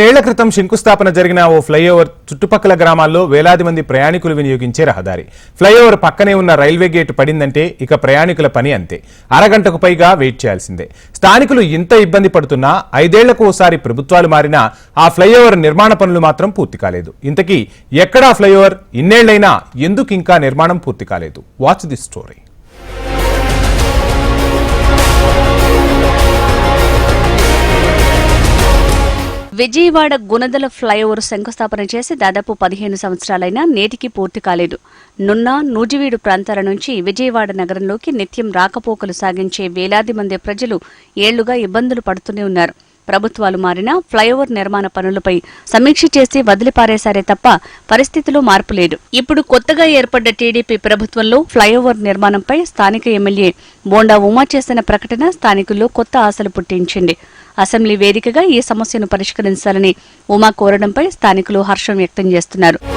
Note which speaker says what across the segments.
Speaker 1: నేళ్ళ క్రితం శంకుస్థాపన జరిగిన ఓ ఫ్లైఓవర్ చుట్టుపక్కల గ్రామాల్లో వేలాది మంది ప్రయాణికులు వినియోగించే రహదారి. ఫ్లైఓవర్ పక్కనే ఉన్న రైల్వే గేట్ పడిందంటే ఇక ప్రయాణికుల పని అంతే. అరగంటకు పైగా వెయిట్ చేయాల్సిందే. స్థానికులు ఇంత ఇబ్బంది పడుతున్నా ఐదేళ్ళకు ఓసారి ప్రభుత్వాలు మారినా ఆ ఫ్లైఓవర్ నిర్మాణ పనులు మాత్రం పూర్తి కాలేదు. ఇంతకీ ఎక్కడా ఫ్లైఓవర్? ఇన్నేళ్ళైనా ఎందుకు ఇంకా నిర్మాణం పూర్తి కాలేదు? Watch the story
Speaker 2: Vijayawada Gunadala flyover శంకుస్థాపన చేసి దాదాపు పదిహేను సంవత్సరాలైనా నేటికి పూర్తి కాలేదు. నున్న నూజివీడు ప్రాంతాల నుంచి విజయవాడ నగరంలోకి నిత్యం రాకపోకలు సాగించే వేలాది మంది ప్రజలు ఏళ్ళుగా ఇబ్బందులు పడుతూనే ఉన్నారు. ప్రభుత్వాలు మారినా ఫ్లైఓవర్ నిర్మాణ పనులపై సమీక్ష చేసి వదిలిపారేశారే తప్ప పరిస్థితిలో మార్పు లేదు. ఇప్పుడు కొత్తగా ఏర్పడ్డ టీడీపీ ప్రభుత్వంలో ఫ్లైఓవర్ నిర్మాణంపై స్థానిక ఎమ్మెల్యే బోండా ఉమా చేసిన ప్రకటన స్థానికుల్లో కొత్త ఆశలు పుట్టించింది. అసెంబ్లీ వేదికగా ఈ సమస్యను పరిష్కరించాలని ఉమా కోరడంపై స్థానికులు హర్షం వ్యక్తం చేస్తున్నారు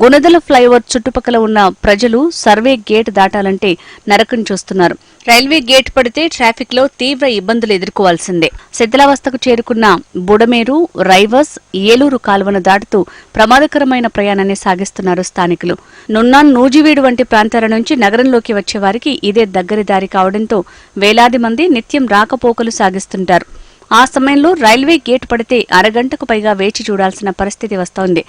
Speaker 2: గుణదల ఫ్లైఓవర్ చుట్టుపక్కల ఉన్న ప్రజలు సర్వే గేట్ దాటాలంటే నరకం చూస్తున్నారు. రైల్వే గేట్ పడితే ట్రాఫిక్లో తీవ్ర ఇబ్బందులు ఎదుర్కోవాల్సిందే. శిథిలావస్థకు చేరుకున్న బుడమేరు రైవస్ ఏలూరు కాలువను దాటుతూ ప్రమాదకరమైన ప్రయాణాన్ని సాగిస్తున్నారు స్థానికులు. నున్నాన్ నూజివీడు వంటి ప్రాంతాల నుంచి నగరంలోకి వచ్చే వారికి ఇదే దగ్గరి దారి కావడంతో వేలాది మంది నిత్యం రాకపోకలు సాగిస్తుంటారు. ఆ సమయంలో రైల్వే గేట్ పడితే అరగంటకు పైగా వేచి చూడాల్సిన పరిస్థితి వస్తోంది.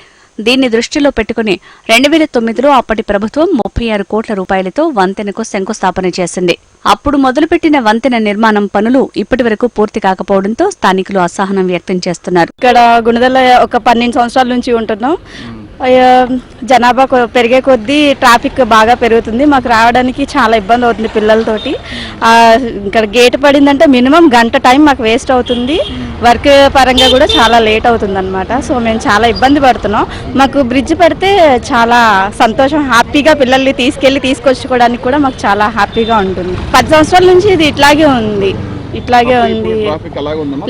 Speaker 2: దీన్ని దృష్టిలో పెట్టుకుని రెండు వేల తొమ్మిదిలో అప్పటి ప్రభుత్వం ముప్పై ఆరు కోట్ల రూపాయలతో వంతెనకు శంకుస్థాపన చేసింది. అప్పుడు మొదలుపెట్టిన వంతెన నిర్మాణం పనులు ఇప్పటి వరకు పూర్తి కాకపోవడంతో స్థానికులు అసహనం వ్యక్తం చేస్తున్నారు.
Speaker 3: ఇక్కడ గుణదల ఒక పన్నెండు సంవత్సరాల నుంచి ఉంటున్నాం. జనాభా పెరిగే కొద్దీ ట్రాఫిక్ బాగా పెరుగుతుంది. మాకు రావడానికి చాలా ఇబ్బంది అవుతుంది పిల్లలతోటి. ఇక్కడ గేట్ పడిందంటే మినిమం గంట టైం మాకు వేస్ట్ అవుతుంది. వర్క్ పరంగా కూడా చాలా లేట్ అవుతుంది అనమాట సో మేము చాలా ఇబ్బంది పడుతున్నాం. మాకు బ్రిడ్జ్ పడితే చాలా సంతోషం హ్యాపీగా పిల్లల్ని తీసుకెళ్ళి తీసుకొచ్చుకోవడానికి కూడా మాకు చాలా హ్యాపీగా ఉంటుంది. పది సంవత్సరాల నుంచి ఇది ఇట్లాగే ఉంది. ఇట్లాగే ఉంది.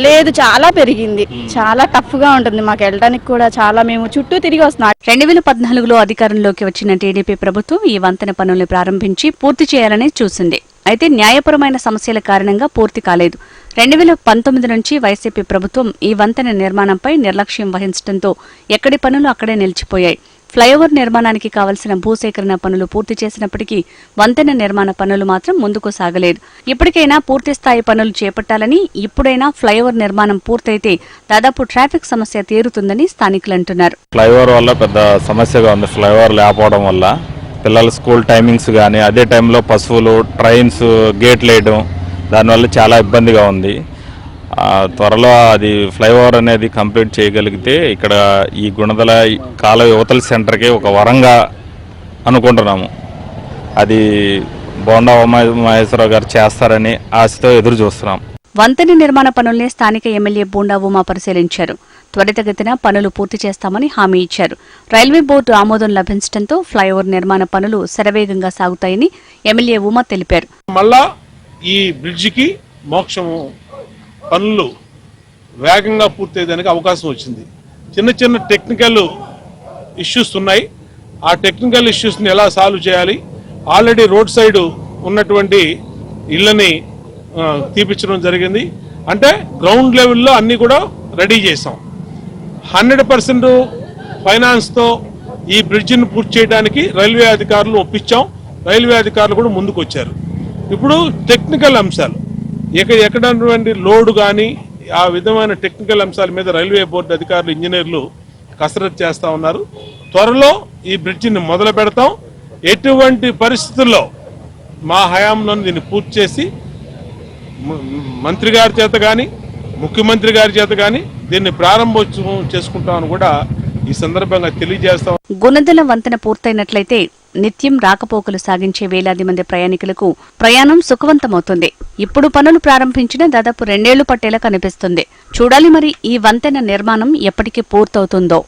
Speaker 3: లేదు చాలా పెరిగింది. చాలా టఫ్గా ఉంటుంది మాకు వెళ్ళడానికి కూడా చాలా. మేము చుట్టూ తిరిగి వస్తున్నాం.
Speaker 2: రెండు వేల పద్నాలుగులో అధికారంలోకి వచ్చిన టీడీపీ ప్రభుత్వం ఈ వంతెన పనుల్ని ప్రారంభించి పూర్తి చేయాలని చూసింది. అయితే న్యాయపరమైన సమస్యల కారణంగా పూర్తి కాలేదు. రెండు వేల పంతొమ్మిది నుంచి వైసీపీ ప్రభుత్వం ఈ వంతెన నిర్మాణంపై నిర్లక్ష్యం వహించడంతో ఎక్కడి పనులు అక్కడే నిలిచిపోయాయి. ఫ్లైఓవర్ నిర్మాణానికి కావలసిన భూసేకరణ పనులు పూర్తి చేసినప్పటికీ వంతెన నిర్మాణ పనులు మాత్రం ముందుకు సాగలేదు. ఇప్పటికైనా పూర్తి స్థాయి పనులు చేపట్టాలని ఇప్పుడైనా ఫ్లైఓవర్ నిర్మాణం పూర్తయితే దాదాపు ట్రాఫిక్ సమస్య తీరుతుందని స్థానికులు అంటున్నారు.
Speaker 4: ఫ్లైఓవర్ వల్ల పెద్ద సమస్యగా ఉంది. ఫ్లైఓవర్ లేకపోవడం వల్ల పిల్లల స్కూల్ టైమింగ్స్ కానీ అదే టైంలో పశువులు ట్రైన్స్ గేట్లు వేయడం దానివల్ల చాలా ఇబ్బందిగా ఉంది. త్వరలో అది ఫ్లైఓవర్ అనేది కంప్లీట్ చేయగలిగితే ఇక్కడ ఈ గుణదల కాల యువతల సెంటర్కి ఒక వరంగా అనుకుంటున్నాము. అది బోండా ఉమా మహేశ్వరరావు గారు చేస్తారని ఆశతో ఎదురు చూస్తున్నాం.
Speaker 2: వంతెన నిర్మాణ పనుల్ని స్థానిక ఎమ్మెల్యే బూండా ఉమా పరిశీలించారు. త్వరితగతిన పనులు పూర్తి చేస్తామని హామీ ఇచ్చారు. రైల్వే బోర్డు ఆమోదం లభించడంతో ఫ్లైఓవర్ నిర్మాణ పనులు శరవేగంగా సాగుతాయని ఎమ్మెల్యే ఉమా తెలిపారు.
Speaker 5: మళ్ళా ఈ బ్రిడ్జికి మోక్షము పనులు వేగంగా పూర్తయ్యేదానికి అవకాశం వచ్చింది. చిన్న చిన్న టెక్నికల్ ఇష్యూస్ ఉన్నాయి. ఆ టెక్నికల్ ఇష్యూస్ని ఎలా సాల్వ్ చేయాలి? ఆల్రెడీ రోడ్ సైడ్ ఉన్నటువంటి ఇళ్ళని తీపించడం తీపిచ్చడం జరిగింది. అంటే గ్రౌండ్ లెవెల్లో అన్నీ కూడా రెడీ చేసాం హండ్రెడ్ పర్సెంట్ ఫైనాన్స్తో ఈ బ్రిడ్జిని పూర్తి చేయడానికి రైల్వే అధికారులు ఒప్పించాం. రైల్వే అధికారులు కూడా ముందుకు వచ్చారు ఇప్పుడు టెక్నికల్ అంశాలు. ఎక్కడ ఎక్కడటువంటి లోడ్ కానీ ఆ విధమైన టెక్నికల్ అంశాల మీద రైల్వే బోర్డు అధికారులు ఇంజనీర్లు కసరత్తు చేస్తా ఉన్నారు. త్వరలో ఈ బ్రిడ్జిని మొదలు పెడతాం. ఎటువంటి పరిస్థితుల్లో మా హయాంలో దీన్ని పూర్తి చేసి మంత్రి గారి చేత కానీ ముఖ్యమంత్రి గారి చేత కానీ దీన్ని ప్రారంభోత్సవం చేసుకుంటామని కూడా ఈ సందర్భంగా తెలియజేస్తాం.
Speaker 2: గుణదల వంతెన పూర్తయినట్లయితే నిత్యం రాకపోకలు సాగించే వేలాది మంది ప్రయాణికులకు ప్రయాణం సుఖవంతమవుతుంది. ఇప్పుడు పనులు ప్రారంభించిన దాదాపు రెండేళ్ళు పట్టేలా కనిపిస్తుంది. చూడాలి మరి ఈ వంతెన నిర్మాణం ఎప్పటికి పూర్తవుతుందో.